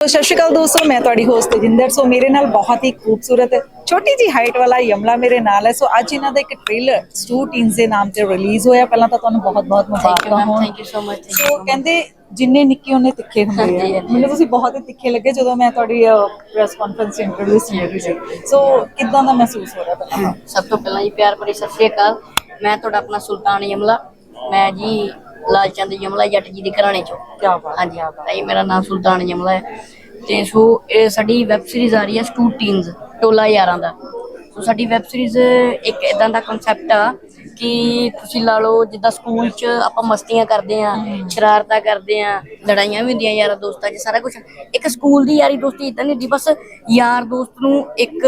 ਸਤਿ ਸ਼੍ਰੀ ਅਕਾਲ ਦੋਸਤੋ ਮੈਂ ਤੁਹਾਡੀ ਹੋਸਟ ਜਿੰਦਰ ਸੋ ਮੇਰੇ ਨਾਲ ਬਹੁਤ ਹੀ ਖੂਬਸੂਰਤ ਛੋਟੀ ਜੀ ਹਾਈਟ ਵਾਲਾ ਯਮਲਾ ਮੇਰੇ ਨਾਲ ਹੈ। ਸੋ ਅੱਜ ਇਹਨਾਂ ਦਾ ਇੱਕ ਟ੍ਰੇਲਰ ਸਟੂ ਟੀਨਸ ਦੇ ਨਾਮ ਤੇ ਰਿਲੀਜ਼ ਹੋਇਆ। ਪਹਿਲਾਂ ਤਾਂ ਤੁਹਾਨੂੰ ਬਹੁਤ ਬਹੁਤ ਮੁਬਾਰਕਾਂ ਹੋਣ। ਥੈਂਕ ਯੂ ਸੋ ਮਚ ਸੋ ਕਹਿੰਦੇ ਜਿੰਨੇ ਨਿੱਕੇ ਉਹਨੇ ਤਿੱਖੇ ਹੁੰਦੇ ਆ। ਮੈਨੂੰ ਤੁਸੀਂ ਬਹੁਤ ਹੀ ਤਿੱਖੇ ਲੱਗੇ ਜਦੋਂ ਮੈਂ ਤੁਹਾਡੀ ਪ੍ਰੈਸ ਕਾਨਫਰੰਸ ਇੰਟਰਵਿਊ ਸੁਣੀ ਸੀ। ਸੋ ਕਿਦਾਂ ਦਾ ਮਹਿਸੂਸ ਹੋ ਰਿਹਾ ਤੁਹਾਨੂੰ ਸਭ ਤੋਂ ਪਹਿਲਾਂ ਜੀ ਪਿਆਰ ਭਰੀ ਸਤਿ ਸ਼੍ਰੀ ਅਕਾਲ। ਮੈਂ ਤੁਹਾਡਾ ਆਪਣਾ ਸੁਲਤਾਨ ਯਮਲਾ। ਮੈਂ ਜੀ ਲਾਲ ਚੰਦ ਯਮਲਾ ਜੱਟ ਜੀ ਦੀ ਘਰਾਣੇ ਚੋਂ। ਕੀ ਬਾਤ ਹਾਂਜੀ ਤਾਂ ਜੀ ਮੇਰਾ ਨਾਮ ਸੁਲਤਾਨ ਯਮਲਾ ਹੈ। ਤੇ ਸੋ ਇਹ ਸਾਡੀ ਵੈਬ ਸੀਰੀਜ਼ ਆ ਰਹੀ ਹੈ ਸਟੂ ਟੀਨਸ ਟੋਲਾ ਯਾਰਾਂ ਦਾ। ਸੋ ਸਾਡੀ ਵੈਬ ਸੀਰੀਜ਼ ਇੱਕ ਇਦਾਂ ਦਾ ਕਨਸੈਪਟ ਆ ਕਿ ਤੁਸੀਂ ਲਾ ਲਓ ਜਿੱਦਾਂ ਸਕੂਲ 'ਚ ਆਪਾਂ ਮਸਤੀਆਂ ਕਰਦੇ ਆ ਸ਼ਰਾਰਤਾਂ ਕਰਦੇ ਆ ਲੜਾਈਆਂ ਵੀ ਹੁੰਦੀਆਂ ਯਾਰਾਂ ਦੋਸਤਾਂ 'ਚ ਸਾਰਾ ਕੁਝ ਇੱਕ ਸਕੂਲ ਦੀ ਯਾਰੀ ਦੋਸਤੀ ਇਦਾਂ ਨਹੀਂ ਹੁੰਦੀ ਬਸ ਯਾਰ ਦੋਸਤ ਨੂੰ ਇੱਕ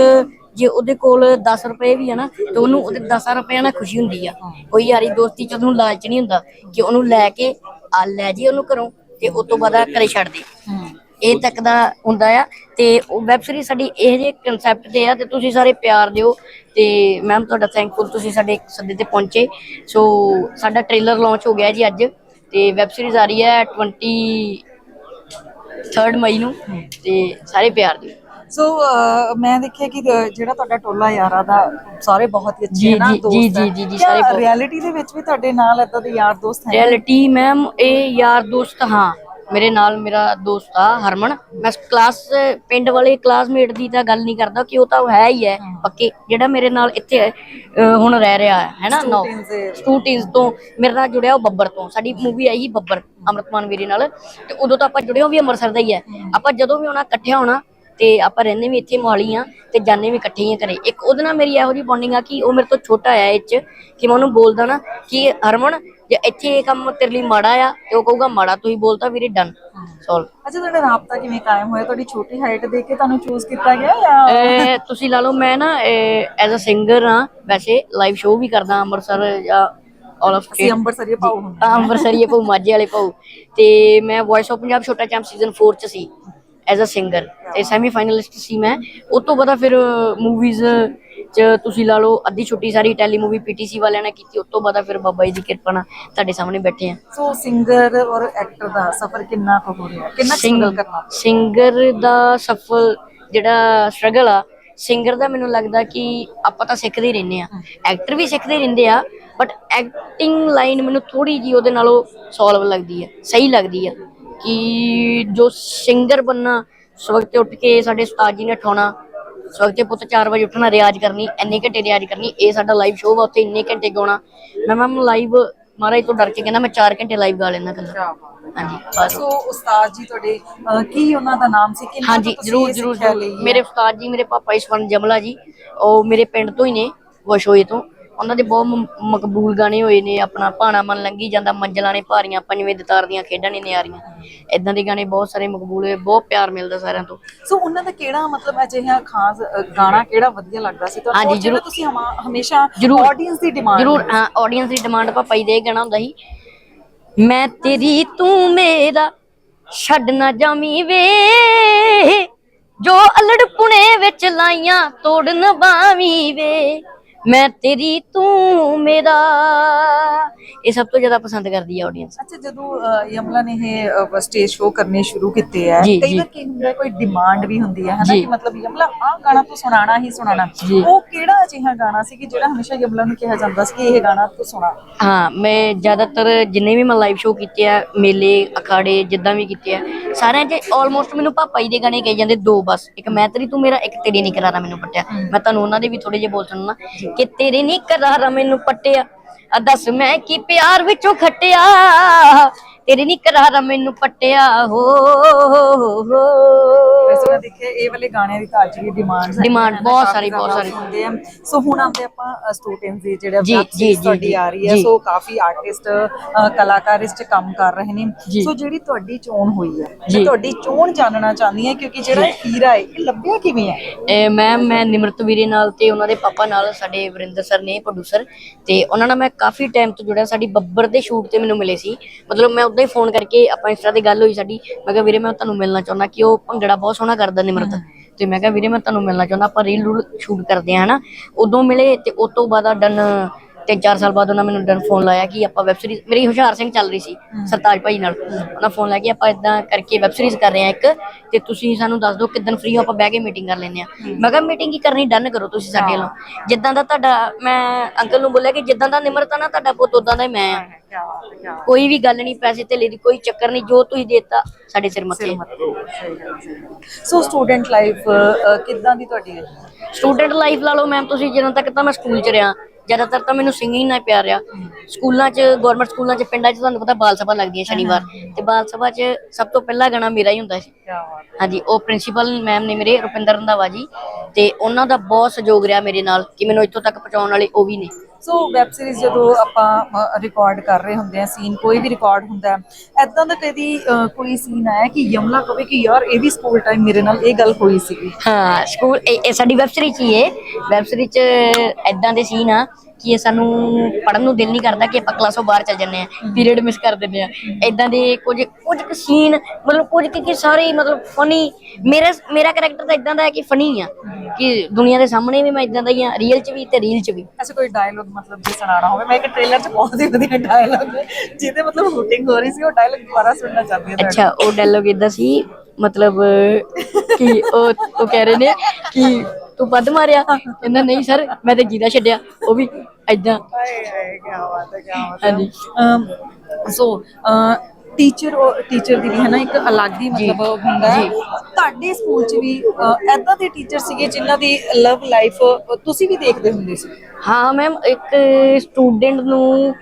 ਜੇ ਉਹਦੇ ਕੋਲ 10 ਰੁਪਏ ਵੀ ਆ ਨਾ, ਤੇ ਉਹਨੂੰ ਉਹਦੇ 10 ਰੁਪਏ ਨਾਲ ਖੁਸ਼ੀ ਹੁੰਦੀ ਆ। ਕੋਈ ਯਾਰੀ ਦੋਸਤੀ 'ਚ ਉਹਨੂੰ ਲਾਲਚ ਨਹੀਂ ਹੁੰਦਾ ਕਿ ਉਹਨੂੰ ਲੈ ਕੇ ਆ, ਲੈ ਜੇ ਉਹਨੂੰ ਘਰੋਂ ਤੇ ਉਸ ਤੋਂ ਬਾਅਦ ਘਰੇ ਛੱਡ ਦੇ। ਇਹ ਤੱਕ ਦਾ ਹੁੰਦਾ ਆ ਤੇ ਉਹ ਵੈਬ ਸੀਰੀਜ਼ ਸਾਡੀ ਇਹ ਜਿਹੇ ਕਨਸੈਪਟ ਤੇ ਆ ਤੇ ਤੁਸੀਂ ਸਾਰੇ ਪਿਆਰ ਦਿਓ ਤੇ ਮੈਮ ਤੁਹਾਡਾ ਥੈਂਕਫੁਲ ਤੁਸੀਂ ਸਾਡੇ ਸੱਦੇ ਤੇ ਪਹੁੰਚੇ। ਸੋ ਸਾਡਾ ਟ੍ਰੇਲਰ ਲਾਂਚ ਹੋ ਗਿਆ ਜੀ ਅੱਜ ਤੇ ਵੈਬ ਸੀਰੀਜ਼ ਆ ਰਹੀ ਹੈ 23 ਮਈ ਨੂੰ ਤੇ ਸਾਰੇ ਪਿਆਰ ਦਿਓ। ਸੋ ਮੈਂ ਦੇਖਿਆ ਕਿ ਜਿਹੜਾ ਤੁਹਾਡਾ ਟੋਲਾ ਯਾਰਾ ਦਾ ਸਾਰੇ ਬਹੁਤ ਹੀ ਅੱਛੇ ਨਾ ਦੋਸਤ ਜੀ, ਜੀ, ਜੀ, ਜੀ, ਸਾਰੇ ਰਿਐਲਿਟੀ ਦੇ ਵਿੱਚ ਵੀ ਤੁਹਾਡੇ ਨਾਲ ਏਦਾਂ ਦੇ ਯਾਰ ਦੋਸਤ ਹੈ ਰਿਐਲਿਟੀ ਮੈਮ ਇਹ ਯਾਰ ਦੋਸਤ ਹਾਂ। ਮੇਰੇ ਨਾਲ ਮੇਰਾ ਦੋਸਤ ਆ ਹਰਮਨ। ਮੈਂ ਕਲਾਸ ਪਿੰਡ ਵਾਲੇ ਕਲਾਸਮੇਟ ਦੀ ਤਾਂ ਗੱਲ ਨਹੀਂ ਕਰਦਾ ਕਿ ਉਹ ਤਾਂ ਹੈ ਹੀ ਹੈ ਪੱਕੇ। ਜਿਹੜਾ ਮੇਰੇ ਨਾਲ ਇੱਥੇ ਹੁਣ ਰਹਿ ਰਿਹਾ ਹੈ ਹੈਨਾ ਨੋ? ਸਟੂਡੈਂਟਸ ਤੋਂ ਮੇਰੇ ਨਾਲ ਜੁੜਿਆ ਉਹ ਬੱਬਰ ਤੋਂ। ਸਾਡੀ ਮੂਵੀ ਆਈ ਸੀ ਬੱਬਰ ਅਮਰਤਮਾਨ ਵੀਰੇ ਨਾਲ। ਤੇ ਉਦੋਂ ਤਾਂ ਆਪਾਂ ਜੁੜੇ ਹੋ ਵੀ ਅੰਮ੍ਰਿਤਸਰ ਦਾ ਹੀ ਹੈ। ਆਪਾਂ ਜਦੋਂ ਵੀ ਆਉਣਾ ਇਕੱਠੇ ਹੋਣਾ ਤੇ ਆਪਾਂ ਰਹਿੰਦੇ ਵੀ ਇੱਥੇ ਮੋਹਾਲੀ ਆ ਤੇ ਜਾਣੇ ਵੀ ਇਕੱਠੇ ਹੀ ਘਰੇ। ਇੱਕ ਉਹਦੇ ਨਾਲ ਮੇਰੀ ਇਹੋ ਜਿਹੀ ਬੌਂਡਿੰਗ ਆ ਕਿ ਉਹ ਮੇਰੇ ਤੋਂ ਛੋਟਾ ਆ ਇਹ ਚ ਕਿ ਮੈਂ ਉਹਨੂੰ ਬੋਲਦਾ ਨਾ ਕਿ ਹਰਮਨ ਜੇ ਇੱਥੇ ਇਹ ਕੰਮ ਤੇਰੇ ਲਈ ਮਾੜਾ ਆ ਤੇ ਉਹ ਕਹੂਗਾ ਮਾੜਾ ਤੁਸੀਂ ਬੋਲਤਾ ਵੀਰੇ ਡਨ ਸੋਲਵ ਅੱਛਾ ਤੁਹਾਡਾ ਰਾਬਤਾ ਕਿਵੇਂ ਕਾਇਮ ਹੋਇਆ? ਤੁਹਾਡੀ ਛੋਟੀ ਹਾਈਟ ਦੇਖ ਕੇ ਤੁਹਾਨੂੰ ਚੂਜ਼ ਕੀਤਾ ਗਿਆ ਜਾਂ ਇਹ ਤੁਸੀਂ ਲਾ ਲਓ ਮੈਂ ਨਾ ਐਜ਼ ਅ ਸਿੰਗਰ ਆ ਵੈਸੇ ਲਾਈਵ ਸ਼ੋਅ ਵੀ ਕਰਦਾ ਅੰਮ੍ਰਿਤਸਰ ਜਾਂ ਆਲ ਆਫ ਅਸੀਂ ਅੰਬਰਸਰੀਏ ਪਾਉ ਹਾਂ, ਅੰਮ੍ਰਿਤਸਰੀਏ ਭਾਊ ਮਾਝੇ ਵਾਲੇ ਭਾਊ। ਤੇ ਮੈਂ ਵੌਇਸ ਆਫ ਪੰਜਾਬ ਛੋਟਾ ਚੈਂਪ ਸੀਜ਼ਨ 4 ਚ ਸੀ। ਐਜ਼ ਅ ਸਿੰਗਰ ਤੇ ਸੈਮੀ ਫਾਈਨਲਿਸਟ ਸੀ ਮੈਂ। ਉਸ ਤੋਂ ਬਾਅਦ ਫਿਰ ਮੂਵੀਜ਼ ਚ ਤੁਸੀਂ ਲਾ ਲਓ ਅੱਧੀ ਛੁੱਟੀ ਸਾਰੀ ਟੈਲੀ ਮੂਵੀ ਪੀਟੀਸੀ ਵਾਲਿਆਂ ਨੇ ਕੀਤੀ। ਉਸ ਤੋਂ ਬਾਅਦ ਫਿਰ ਬਾਬਾ ਜੀ ਦੀ ਕਿਰਪਾ ਨਾਲ ਤੁਹਾਡੇ ਸਾਹਮਣੇ ਬੈਠੇ ਆ ਸੋ ਸਿੰਗਰ ਔਰ ਐਕਟਰ ਦਾ ਸਫ਼ਰ ਕਿੰਨਾ ਕੁ ਹੋ ਰਿਹਾ? ਕਿੰਨਾ ਸਿੰਗਲ ਕਰਨਾ? ਸਿੰਗਰ ਦਾ ਸਫਲ ਜਿਹੜਾ ਸਟਰਗਲ ਆ ਸਿੰਗਰ ਦਾ ਮੈਨੂੰ ਲੱਗਦਾ ਕਿ ਆਪਾਂ ਤਾਂ ਸਿੱਖਦੇ ਹੀ ਰਹਿੰਦੇ ਆ ਐਕਟਰ ਵੀ ਸਿੱਖਦੇ ਰਹਿੰਦੇ ਆ ਬਟ ਐਕਟਿੰਗ ਲਾਈਨ ਮੈਨੂੰ ਥੋੜੀ ਜੀ ਉਹਦੇ ਨਾਲੋਂ ਸੋਲਵ ਲੱਗਦੀ ਹੈ ਸਹੀ ਲੱਗਦੀ ਆ। ਕਿ ਜੋ ਸਿੰਗਰ ਬੰਨਾ ਸਵਖਤੇ ਉੱਠ ਕੇ ਸਾਡੇ ਉਸਤਾਦ ਜੀ ਨੇ ਉਠਾਉਣਾ ਸਵਖਤੇ ਪੁੱਤ 4 ਵਜੇ ਉੱਠਣਾ ਰਿਆਜ਼ ਕਰਨੀ ਇੰਨੇ ਘੰਟੇ ਰਿਆਜ਼ ਕਰਨੀ ਇਹ ਸਾਡਾ ਲਾਈਵ ਸ਼ੋਅ ਵਾ ਉੱਥੇ ਇੰਨੇ ਘੰਟੇ ਗਾਉਣਾ। ਮੈਂ ਮੈਮ ਲਾਈਵ ਮਹਾਰਾਜ ਤੋਂ ਡਰ ਕੇ ਕਹਿੰਦਾ ਮੈਂ 4 ਘੰਟੇ ਲਾਈਵ ਗਾ ਲੈਂਦਾ ਕੱਲਾ ਹਾਂਜੀ ਬਸ। ਸੋ ਉਸਤਾਦ ਜੀ ਤੁਹਾਡੇ ਅਹ, ਕੀ ਉਹਨਾਂ ਦਾ ਨਾਮ ਸੀ? ਕਿੰਨਾ ਹਾਂਜੀ ਜਰੂਰ ਜਰੂਰ? ਮੇਰੇ ਉਸਤਾਦ ਜੀ ਮੇਰੇ ਪਾਪਾ ਇਸਵਰਨ ਜਮਲਾ ਜੀ ਉਹ ਮੇਰੇ ਪਿੰਡ ਤੋਂ ਹੀ ਨੇ ਵਸ਼ੋਏ ਤੋਂ। ਉਹਨਾਂ ਦੇ ਬਹੁਤ ਮਕਬੂਲ ਗਾਣੇ ਹੋਏ ਨੇ ਆਪਣਾ ਭਾਣਾ ਮਨ ਲੰਗੀ ਜਾਂਦਾ ਮੰਜਲਾਂ ਨੇ ਭਾਰੀਆਂ ਪੰਜਵੇਂ ਦਤਾਰ ਦੀਆਂ ਖੇਡਾਂ ਨੇ ਨਿਆਰੀਆਂ। ਇਦਾਂ ਦੇ ਗਾਣੇ ਬਹੁਤ ਸਾਰੇ ਮਕਬੂਲ ਹੋਏ ਬਹੁਤ ਪਿਆਰ ਮਿਲਦਾ ਸਾਰਿਆਂ ਤੋਂ। ਸੋ ਉਹਨਾਂ ਦਾ ਕਿਹੜਾ ਮਤਲਬ ਅਜਿਹਾ ਖਾਸ ਗਾਣਾ ਕਿਹੜਾ ਵਧੀਆ ਲੱਗਦਾ ਸੀ? ਤੁਹਾਨੂੰ ਹਾਂਜੀ ਜਰੂਰ। ਤੁਸੀਂ ਹਮੇਸ਼ਾ ਆਡੀਅੰਸ ਦੀ ਡਿਮਾਂਡ ਜਰੂਰ ਆਡੀਅੰਸ ਦੀ ਡਿਮਾਂਡ ਪਾਪਾ ਜੀ ਦੇ ਗਾਣਾ ਹੁੰਦਾ ਸੀ। ਮੈਂ ਤੇਰੀ ਤੂੰ ਮੇਰਾ ਛੱਡ ਨਾ ਜਾਵੀਂ ਵੇ। ਜੋ ਅਲੜ ਪੁਣੇ ਵਿੱਚ ਲਾਈਆਂ ਤੋੜਨ ਬਾਵੀਂ ਵੇ। ਮੈਂ ਤੇਰੀ ਤੂੰ ਮੇਰਾ ਇਹ ਸਭ ਤੋਂ ਜ਼ਿਆਦਾ ਪਸੰਦ ਕਰਦੀ ਹੈ ਆਡੀਅנס ਅੱਛਾ ਜਦੋਂ ਯਮਲਾ ਨੇ ਇਹ ਸਟੇਜ ਸ਼ੋਅ ਕਰਨੇ ਸ਼ੁਰੂ ਕੀਤੇ ਹੈ ਜੀ, ਕਈ ਜੀ। ਵਾਰ ਕੀ ਹੁੰਦਾ ਹੈ, ਕੋਈ ਡਿਮਾਂਡ ਵੀ ਹੁੰਦੀ ਹੈ ਹਨਾ ਜੀ। ਕਿ ਮਤਲਬ ਯਮਲਾ ਆਹ ਗਾਣਾ ਤੂੰ ਸੁਣਾਣਾ ਹੀ ਸੁਣਾਣਾ ਜੀ। ਉਹ ਕਿਹੜਾ ਅਜਿਹਾ ਗਾਣਾ ਸੀ ਕਿ ਜਿਹੜਾ ਹਮੇਸ਼ਾ ਯਮਲਾ ਨੂੰ ਕਿਹਾ ਜਾਂਦਾ ਸੀ ਕਿ ਇਹ ਗਾਣਾ ਤੂੰ ਸੁਣਾ ਹਾਂ ਮੈਂ ਜ਼ਿਆਦਾਤਰ ਜਿੰਨੇ ਵੀ ਮੈਂ ਲਾਈਵ ਸ਼ੋਅ ਕੀਤੇ ਆ ਮੇਲੇ ਅਖਾੜੇ ਜਿੱਦਾਂ ਵੀ ਕੀਤੇ ਆ ਸਾਰਿਆਂ 'ਚ ਆਲਮੋਸਟ ਮੈਨੂੰ ਪਾਪਾ ਜੀ ਦੇ ਗਾਣੇ ਕਹੀ ਜਾਂਦੇ ਦੋ ਬਸ। ਇੱਕ ਮੈਂ ਤੇਰੀ ਤੂੰ ਮੇਰਾ ਇੱਕ ਤੇਰੀ ਨਹੀਂ ਕਰਾਰਾ ਮੈਨੂੰ ਪੱਟਿਆ। ਮੈਂ ਤੁਹਾਨੂੰ ਉਹਨਾਂ ਦੇ ਵੀ ਥੋੜੇ ਜਿਹੇ ਬੋਲ ਸੁਣਨਾ। ਕਿ ਤੇਰੇ ਨਹੀਂ ਕਰਾਰਾ ਮੈਨੂੰ ਪੱਟਿਆ। ਆ ਦੱਸ ਮੈਂ ਕੀ ਪਿਆਰ ਵਿੱਚੋਂ ਖੱਟਿਆ। ਤੇਰੇ ਨਹੀਂ ਕਰਾਰਾ ਮੈਨੂੰ ਪੱਟਿਆ ਹੋ ਹੋ ਵੈਸੇ ਮੈਂ ਦੇਖਿਆ ਇਹ ਵਾਲੇ ਗਾਣਿਆਂ ਦੀ ਤਾਂ ਅੱਜ ਵੀ ਡਿਮਾਂਡ Demand ਬਹੁਤ ਸਾਰੀ, ਬਹੁਤ ਸਾਰੀ। ਹੁੰਦੇ ਆ ਸੋ ਹੁਣ ਆਉਂਦੇ ਆਪਾਂ ਸਟੂਡੈਂਟਸ ਦੀ ਜਿਹੜਾ ਜੀ, ਜੀ, ਜੀ, ਤੁਹਾਡੀ ਜੀ, ਆ ਰਹੀ ਹੈ ਜੀ। ਸੋ ਕਾਫੀ ਆਰਟਿਸਟ ਕਲਾਕਾਰ ਇਸ 'ਚ ਕੰਮ ਕਰ ਰਹੇ ਨੇ ਜੀ। ਸੋ ਜਿਹੜੀ ਤੁਹਾਡੀ ਚੋਣ ਹੋਈ ਹੈ ਜੀ। ਮੈਂ ਤੁਹਾਡੀ ਚੋਣ ਜਾਣਨਾ ਚਾਹੁੰਦੀ ਹਾਂ ਕਿਉਂਕਿ ਜਿਹੜਾ ਇਹ ਹੀਰਾ ਹੈ ਇਹ ਲੱਭਿਆ ਕਿਵੇਂ ਹੈ ਇਹ ਮੈਮ ਮੈਂ ਨਿਮਰਤ ਵੀਰੇ ਨਾਲ ਤੇ ਉਹਨਾਂ ਦੇ ਪਾਪਾ ਨਾਲ ਸਾਡੇ ਵਰਿੰਦਰ ਸਰ ਨੇ ਪ੍ਰੋਡਿਊਸਰ ਤੇ ਉਹਨਾਂ ਨਾਲ ਮੈਂ ਕਾਫੀ ਟਾਈਮ ਤੋਂ ਜੁੜਿਆ ਸਾਡੀ ਬੱਬਰ ਦੇ ਸ਼ੂਟ ਤੇ ਮੈਨੂੰ ਮਿਲੇ ਸੀ ਮਤਲਬ ਮੈਂ ਉਦਾਂ ਹੀ ਫੋਨ ਕਰਕੇ ਆਪਾਂ ਇੰਸਟਾ ਤੇ ਗੱਲ ਹੋਈ ਸਾਡੀ। ਮੈਂ ਕਿਹਾ ਵੀਰੇ ਮੈਂ ਤੁਹਾਨੂੰ ਮਿਲਣਾ ਚਾਹੁੰਦਾ ਕਿ ਉਹ ਭੰਗੜਾ ਬਹੁਤ ਸੋਹਣਾ ਕਰਦਾ ਨਿਮਰਤ। ਤੇ ਮੈਂ ਕਿਹਾ ਵੀਰੇ ਮੈਂ ਤੁਹਾਨੂੰ ਮਿਲਣਾ ਚਾਹੁੰਦਾ ਆਪਾਂ ਰੀਲ ਰੂਲ ਸ਼ੂਟ ਕਰਦੇ ਆ ਹਨਾ? ਉਦੋਂ ਮਿਲੇ ਤੇ ਉਸ ਤੋਂ ਬਾਅਦ ਡਨ ਤਿੰਨ ਚਾਰ ਸਾਲ ਬਾਅਦ ਉਹਨਾਂ ਮੈਨੂੰ ਡਨ ਫੋਨ ਲਾਇਆ ਕਿ ਆਪਾਂ ਵੈਬ ਸੀਰੀਜ਼ ਮੇਰੀ ਹੁਸ਼ਿਆਰ ਸਿੰਘ ਚੱਲ ਰਹੀ ਸੀ ਸਰਤਾਜ ਭਾਈ ਨਾਲ। ਉਹਨਾਂ ਫੋਨ ਲਾਇਆ ਕਿ ਆਪਾਂ ਇਦਾਂ ਕਰਕੇ ਵੈਬ ਸੀਰੀਜ਼ ਕਰ ਰਹੇ ਆ ਇੱਕ ਤੇ ਤੁਸੀਂ ਸਾਨੂੰ ਦੱਸ ਦਿਓ ਕਿਦਾਂ ਫ੍ਰੀ ਹੋ ਆਪਾਂ ਬਹਿ ਕੇ ਮੀਟਿੰਗ ਕਰ ਲੈਂਦੇ ਆ ਮੈਂ ਕਿਹਾ ਮੀਟਿੰਗ ਹੀ ਕਰਨੀ ਡਨ ਕਰੋ ਤੁਸੀਂ ਸਾਡੇ ਵੱਲੋਂ। ਜਿੱਦਾਂ ਦਾ ਤੁਹਾਡਾ ਮੈਂ ਅੰਕਲ ਨੂੰ ਬੋਲਿਆ ਕਿ ਜਿੱਦਾਂ ਦਾ ਨਿਮਰਤਾ ਨਾ ਤੁਹਾਡਾ ਪੁੱਤ ਉਦਾਂ ਦਾ ਹੀ ਮੈਂ ਆ ਕੋਈ ਵੀ ਗੱਲ ਨਹੀਂ ਪੈਸੇ ਧੇਲੇ ਦੀ ਕੋਈ ਚੱਕਰ ਨਹੀਂ ਜੋ ਤੁਸੀਂ ਦੇਤਾ ਸਾਡੇ ਸਿਰ ਮੱਥੇ। ਸੋ ਸਟੂਡੈਂਟ ਲਾਈਫ ਕਿੱਦਾਂ ਦੀ ਤੁਹਾਡੀ ਹੈ? ਸਟੂਡੈਂਟ ਲਾਈਫ ਲਾ ਲਓ ਮੈਮ ਤੁਸੀਂ ਜਦੋਂ ਤੱਕ ਤਾਂ ਮੈਂ ਸਕੂਲ ਚ ਰਿਹਾ ਜ਼ਿਆਦਾਤਰ ਤਾਂ ਮੈਨੂੰ ਸਿੰਗਿੰਗ ਨਾਲ ਪਿਆਰ ਆ। ਸਕੂਲਾਂ ਚ ਗਵਰਨਮੈਂਟ ਸਕੂਲਾਂ ਚ ਪਿੰਡਾਂ ਚ ਤੁਹਾਨੂੰ ਪਤਾ ਬਾਲ ਸਭਾ ਲੱਗਦੀ ਹੈ ਸ਼ਨੀਵਾਰ। ਤੇ ਬਾਲ ਸਭਾ ਚ ਸਭ ਤੋਂ ਪਹਿਲਾ ਗਾਣਾ ਮੇਰਾ ਹੀ ਹੁੰਦਾ ਸੀ। ਹਾਂਜੀ ਉਹ ਪ੍ਰਿੰਸੀਪਲ ਮੈਮ ਨੇ ਮੇਰੇ ਰੁਪਿੰਦਰ ਰੰਧਾਵਾ ਜੀ ਤੇ ਉਹਨਾਂ ਦਾ ਬਹੁਤ ਸਹਿਯੋਗ ਰਿਹਾ ਮੇਰੇ ਨਾਲ ਕਿ ਮੈਨੂੰ ਇੱਥੋਂ ਤੱਕ ਪਹੁੰਚਾਉਣ ਵਾਲੇ ਉਹ ਵੀ ਨੇ। ਸੋ ਵੈਬ ਸੀਰੀਜ਼ ਜਦੋਂ ਆਪਾਂ ਰਿਕਾਰਡ ਕਰ ਰਹੇ ਹੁੰਦੇ ਆ ਸੀਨ ਕੋਈ ਵੀ ਰਿਕਾਰਡ ਹੁੰਦਾ ਐਦਾਂ ਦਾ ਕਦੀ ਕੋਈ ਸੀਨ ਆਇਆ ਕਿ ਯਮਲਾ ਕਵੇ ਕਿ ਯਾਰ ਇਹ ਵੀ ਸਕੂਲ ਟਾਈਮ ਮੇਰੇ ਨਾਲ ਇਹ ਗੱਲ ਹੋਈ ਸੀਗੀ? ਹਾਂ ਸਕੂਲ ਇਹ ਸਾਡੀ ਵੈਬ ਸੀਰੀਜ਼ ਹੀ ਹੈ। ਵੈਬ ਸੀਰੀਜ਼ ਚ ਐਦਾਂ ਦੇ ਸੀਨ ਆ ਕਿ ਇਹ ਸਾਨੂੰ ਪੜਨ ਨੂੰ ਦਿਲ ਨਹੀਂ ਕਰਦਾ ਕਿ ਆਪਾਂ ਕਲਾਸੋਂ ਬਾਹਰ ਚੱਲ ਜੰਨੇ ਆ ਪੀਰੀਅਡ ਮਿਸ ਕਰ ਦਿੰਦੇ ਆ ਐਦਾਂ ਦੇ ਕੁਝ ਕੁਝ ਸੀਨ ਮਤਲਬ ਕੁਝ ਕਿ ਕਿ ਸਾਰੇ ਮਤਲਬ ਫਨੀ ਮੇਰਾ ਮੇਰਾ ਕੈਰੈਕਟਰ ਤਾਂ ਇਦਾਂ ਦਾ ਹੈ ਕਿ ਫਨੀ ਆ ਕਿ ਦੁਨੀਆ ਦੇ ਸਾਹਮਣੇ ਵੀ ਮੈਂ ਇਦਾਂ ਦਾ ਹੀ ਆ ਰੀਅਲ ਚ ਵੀ ਤੇ ਰੀਲ ਚ ਵੀ ਐਸੇ ਕੋਈ ਡਾਇਲੋਗ ਮਤਲਬ ਜੇ ਸੁਣਾਉਣਾ ਹੋਵੇ ਮੈਂ ਇੱਕ ਟ੍ਰੇਲਰ 'ਚ ਬਹੁਤ ਹੀ ਵਧੀਆ ਡਾਇਲੋਗ ਜਿਹਦੇ ਮਤਲਬ ਸ਼ੂਟਿੰਗ ਹੋ ਰਹੀ ਸੀ ਉਹ ਡਾਇਲੋਗ ਦੁਬਾਰਾ ਸੁਣਨਾ ਚਾਹਦੀ ਹਾਂ। ਅੱਛਾ ਉਹ ਡਾਇਲੋਗ ਇਦਾਂ ਸੀ ਮਤਲਬ ਕਿ ਉਹ ਉਹ ਕਹਿ ਰਹੇ ਨੇ ਕਿ ਤੂੰ ਵੱਧ ਮਾਰਿਆ। ਕਹਿੰਦਾ ਨਹੀਂ ਸਰ ਮੈਂ ਤੇ ਜੀਦਾ ਛੱਡਿਆ। ਉਹ ਵੀ ਐਦਾਂ ਹਾਏ ਹਾਏ ਕੀ ਬਾਤ ਹੈ ਕੀ ਬਾਤ ਹੈ ਹਾਂਜੀ ਸੋ ਟੀਚਰ ਟੀਚਰ ਦੀ ਵੀ ਹੈ ਨਾ ਇੱਕ ਅਲੱਗ ਹੀ ਮਤਲਬ ਹੁੰਦਾ ਹੈ। ਤੁਹਾਡੇ ਸਕੂਲ 'ਚ ਵੀ ਐਦਾਂ ਦੇ ਟੀਚਰ ਸੀਗੇ ਜਿਨ੍ਹਾਂ ਦੀ ਲਵ ਲਾਈਫ ਤੁਸੀਂ ਵੀ ਦੇਖਦੇ ਹੁੰਦੇ ਸੀ? ਹਾਂ ਮੈਮ ਇੱਕ ਸਟੂਡੈਂਟ ਨੂੰ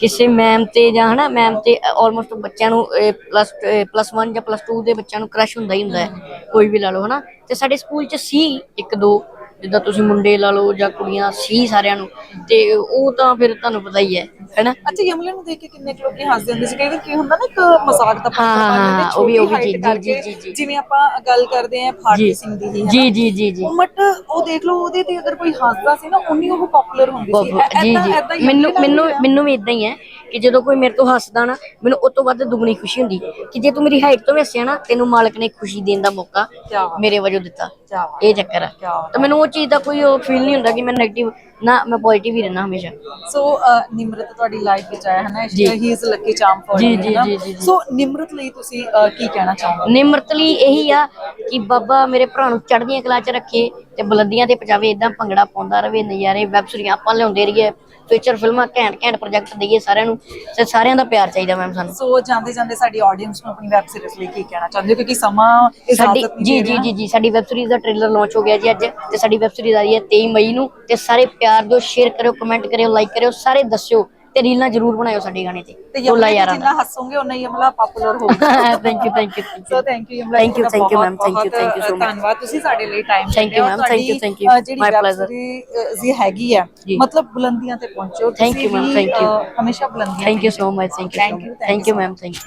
ਕਿਸੇ ਮੈਮ ਤੇ ਜਾਂ ਹਨਾ ਮੈਮ ਤੇ ਆਲਮੋਸਟ ਬੱਚਿਆਂ ਨੂੰ ਪਲੱਸ ਪਲੱਸ 1 ਜਾਂ ਪਲੱਸ 2 ਦੇ ਬੱਚਿਆਂ ਨੂੰ ਕ੍ਰਸ਼ ਹੁੰਦਾ ਹੀ ਹੁੰਦਾ ਹੈ, ਕੋਈ ਵੀ ਲਾ ਲਓ ਹਨਾ। ਤੇ ਸਾਡੇ ਸਕੂਲ 'ਚ ਸੀ ਇੱਕ ਦੋ ਜਿੱਦਾਂ ਤੁਸੀਂ ਮੁੰਡੇ ਲਾ ਲਓ ਜਾਂ ਕੁੜੀਆਂ ਸੀ ਸਾਰਿਆਂ ਨੂੰ। ਤੇ ਉਹ ਤਾਂ ਫਿਰ ਤੁਹਾਨੂੰ ਪਤਾ ਹੀ ਹੈ ਹੈਨਾ? ਅੱਛਾ ਯਮਲੇ ਨੂੰ ਦੇਖ ਕੇ ਕਿੰਨੇ ਕੁ ਲੋਕੀ ਹੱਸਦੇ ਹੁੰਦੇ ਸੀ। ਕਈ ਵਾਰ ਕੀ ਹੁੰਦਾ ਨਾ ਇੱਕ ਮਜ਼ਾਕ ਦਾ ਹਾਂ, ਹਾਂ, ਹਾਂ, ਉਹ ਵੀ- ਉਹ ਵੀ ਜੀ, ਜੀ, ਜੀ। ਜਿਵੇਂ ਆਪਾਂ ਗੱਲ ਕਰਦੇ ਆਂ ਫਾਟੀ ਜੀ। ਸਿੰਘ ਦੀ ਹੀ ਜੀ ਜੀ ਜੀ ਜੀ। ਮਟ ਉਹ ਦੇਖ ਲਓ ਉਹਦੇ ਤੇ ਅਗਰ ਕੋਈ ਹੱਸਦਾ ਸੀ ਨਾ ਉਨੀ ਉਹ ਪਪੂਲਰ ਹੁੰਦੀ ਸੀ। ਬਹੁਤ- ਜੀ ਏਦਾਂ- ਜੀ ਹੀ ਮੈਨੂੰ ਮੈਨੂੰ। ਮੈਨੂੰ ਵੀ ਇਦਾਂ ਹੀ ਹੈ ਕਿ ਜਦੋਂ ਕੋਈ ਮੇਰੇ ਤੋਂ ਹੱਸਦਾ ਨਾ ਮੈਨੂੰ ਉਸ ਤੋਂ ਵੱਧ ਦੁੱਗਣੀ ਖੁਸ਼ੀ ਹੁੰਦੀ। ਕਿ ਜੇ ਤੂੰ ਮੇਰੀ ਹਾਈਟ ਤੋਂ ਵੀ ਹੱਸਿਆ ਨਾ ਤੈਨੂੰ ਮਾਲਕ ਨੇ ਖੁਸ਼ੀ ਦੇਣ ਦਾ ਮੌਕਾ ਕਿਆ ਬਾਤ। ਮੇਰੇ ਵਜੋਂ ਦਿੱਤਾ। ਇਹ ਚੱਕਰ ਹੈ ਤੇ ਮੈਨੂੰ ਉਹ ਚੀਜ਼ ਦਾ ਕੋਈ ਫੀਲ ਨਹੀਂ ਹੁੰਦਾ ਕਿ ਮੈਂ 네ਗੇਟਿਵ ਨਾ ਮੈਂ ਪੋਜ਼ਿਟਿਵ ਹੀ ਰਹਿਣਾ ਹਮੇਸ਼ਾ। ਸੋ ਨਿਮਰਤ ਤੁਹਾਡੀ ਲਾਈਫ ਵਿੱਚ ਆਇਆ ਹੈ ਨਾ ਜੀ। He is lucky charm for ਜੀ, ਜੀ, ਜੀ, ਜੀ, ਸੋ ਨਿਮਰਤ ਲਈ ਤੁਸੀਂ ਕੀ ਕਹਿਣਾ ਚਾਹੋਗੇ? ਨਿਮਰਤ ਲਈ ਇਹੀ ਆ ਕਿ ਬਾਬਾ ਮੇਰੇ ਭਰਾ ਨੂੰ ਚੜ੍ਹਦੀਆਂ ਕਲਾ 'ਚ ਰੱਖੇ ਤੇ ਬੁਲੰਦੀਆਂ ਤੇ ਪਹੁੰਚਾਵੇ ਇਦਾਂ ਭੰਗੜਾ ਪਾਉਂਦਾ ਰਵੇ ਨਜ਼ਾਰੇ ਵੈਬ ਸੀਰੀਜ਼ ਆਪਾਂ ਲਿਆਉਂਦੇ ਰਹੀਏ ਫੀਚਰ ਫਿਲਮਾਂ ਘੈਂਟ ਘੈਂਟ ਪ੍ਰੋਜੈਕਟ ਦਈਏ ਸਾਰਿਆਂ ਨੂੰ ਤੇ ਸਾਰਿਆਂ ਦਾ ਪਿਆਰ ਚਾਹੀਦਾ ਮੈਮ ਸਾਨੂੰ। ਸੋ ਜਾਂਦੇ ਜਾਂਦੇ ਸਾਡੀ ਆਡੀਅנס ਨੂੰ ਆਪਣੀ ਵੈਬ ਸੀਰੀਜ਼ ਲਈ ਕੀ ਕਹਿਣਾ ਚਾਹੁੰਦੇ ਕਿਉਂਕਿ ਸਮਾਂ ਸਾਡੀ ਜੀ ਜੀ ਜੀ ਸਾਡੀ ਵੈਬ ਸੀਰੀਜ਼ ਦਾ ਟ੍ਰੇਲਰ ਲਾਂਚ ਹੋ ਗਿਆ ਜੀ ਅੱਜ ਤੇ ਸਾਡੀ ਵੈਬ ਸੀਰੀਜ਼ ਆ ਰਹੀ ਹੈ 23 ਮਈ ਨੂੰ ਤੇ ਸਾਰੇ ਪਿਆਰ ਦਿਓ ਸ਼ੇਅਰ ਕਰਿਓ ਕਮੈਂਟ ਕਰਿਓ ਲਾਈਕ ਕਰਿਓ ਸਾਰੇ ਦੱਸਿਓ ਤੇ ਰੀਲਾਂ ਜ਼ਰੂਰ ਬਣਾਇਓ ਸਾਡੇ ਗਾਣੇ ਤੇ ਤੇ ਟੋਲਾ ਯਮਲਾ ਤੇ ਯਾਰਾਂ ਜਿੰਨਾ ਹੱਸੋਗੇ ਉਨਾ ਹੀ ਯਮਲਾ ਪਪੂਲਰ ਹੋਊਗਾ thank you thank you so thank you Yamla Thank you, thank you, ma'am. Thank you, thank you so much. ਧੰਨਵਾਦ ਤੁਸੀਂ ਸਾਡੇ ਲਈ time ma'am. Thank you, thank you. ਜਿਹੜੀ My ਵੈਬ pleasure. ਸੀਰੀਜ਼ ਹੈਗੀ ਜੀ। ਮਤਲਬ ਬੁਲੰਦੀਆਂ ਤੇ ਪਹੁੰਚੋ ma'am. We, Thank you. ਅ, ਹਮੇਸ਼ਾ ਬੁਲੰਦੀਆਂ thank you so much thank you thank you ma'am thank you